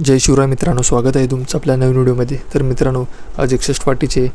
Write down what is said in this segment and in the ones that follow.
जय शिवराय मित्रांनो स्वागत आहे तुमचं आपल्या नवीन व्हिडिओमध्ये. तर मित्रांनो आज एकसष्ट फाटीचे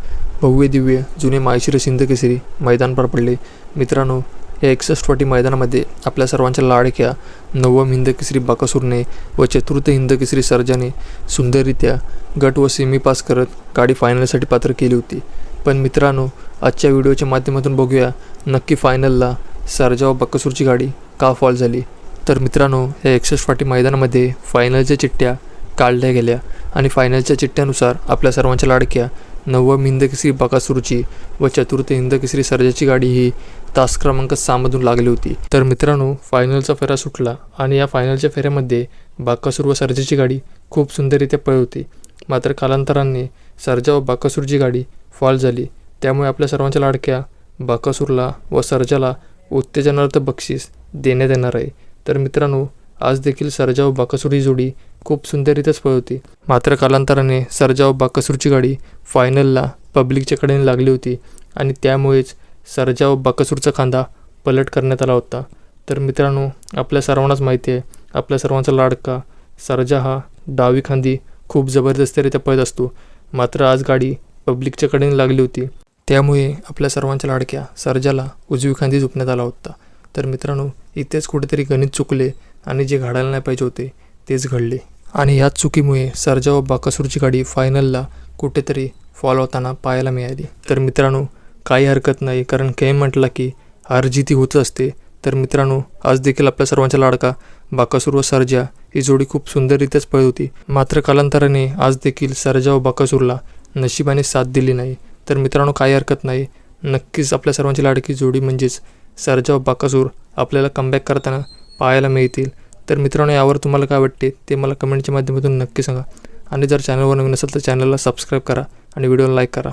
भव्य दिव्य जुने माळशिर सिंधकेसरी मैदान पार पडले. मित्रांनो या एकसष्ट फाटी मैदानामध्ये आपल्या सर्वांच्या लाडक्या नवम हिंद केसरी बाकासूरने व चतुर्थ हिंद केसरी सर्जाने सुंदररित्या गट व सेमी पास करत गाडी फायनलसाठी पात्र केली होती. पण मित्रांनो आजच्या व्हिडिओच्या माध्यमातून बघूया नक्की फायनलला सर्जा व बकासूरची गाडी का फॉल झाली? तर मित्रांनो या एकसष्ट फाटी मैदानामध्ये फायनलच्या चिठ्ठ्या काढल्या गेल्या. आणि फायनलच्या चिठ्ठ्यानुसार आपल्या सर्वांच्या लाडक्या नवम हिंदकेसरी बकासूरची व चतुर्थ हिंदकेसरी सर्जाची गाडी ही तास क्रमांक सहामधून लागली होती. तर मित्रांनो फायनलचा फेरा सुटला आणि या फायनलच्या फेऱ्यामध्ये बाकासूर व सर्जाची गाडी खूप सुंदररित्या पळली होती. मात्र कालांतराने सर्जा व बाकासूरची गाडी फॉल झाली. त्यामुळे आपल्या सर्वांच्या लाडक्या बाकासूरला व सर्जाला उत्तेजनार्थ बक्षीस देण्यात येणार आहे. तर मित्रांनो आज देखील सर्जा व बाकासूर ही जोडी खूप सुंदररित्याच पळ होती. मात्र कालांतराने सर्जा व गाडी फायनलला पब्लिकच्या कडेने लागली होती आणि त्यामुळेच सर्जा व खांदा पलट करण्यात आला होता. तर मित्रांनो आपल्या सर्वांनाच माहिती आहे आपल्या सर्वांचा लाडका सर्जा हा डावी खांदी खूप जबरदस्तरित्या पळत असतो. मात्र आज गाडी पब्लिकच्या कडेने लागली होती. त्यामुळे आपल्या सर्वांच्या लाडक्या सर्जाला उजवी खांदी झोपण्यात आला होता. तर मित्रांनो इथेच कुठेतरी गणित चुकले आणि जे घडायला नाही पाहिजे होते तेच घडले. आणि ह्याच चुकीमुळे सर्जा व बाकासूरची गाडी फायनलला कुठेतरी फॉल होताना पाहायला मिळाली. तर मित्रांनो काही हरकत नाही कारण केम म्हटला की हार जिती होत असते. तर मित्रांनो आज देखील आपल्या सर्वांच्या लाडका बाकासूर व सर्जा ही जोडी खूप सुंदररित्याच पळत होती. मात्र कालांतराने आज देखील सर्जा व बाकासूरला नशिबाने साथ दिली नाही. तर मित्रांनो काही हरकत नाही. नक्कीच आपल्या सर्वांची लाडकी जोडी म्हणजेच सर्जा व बाकासूर आपल्याला कमबॅक करताना पाहायला मिळतील. तर मित्रांनो यावर तुम्हाला काय वाटते ते मला कमेंटच्या माध्यमातून नक्की सांगा. आणि जर चॅनलवर नवीन असेल तर चॅनलला सबस्क्राईब करा आणि व्हिडिओला लाईक करा.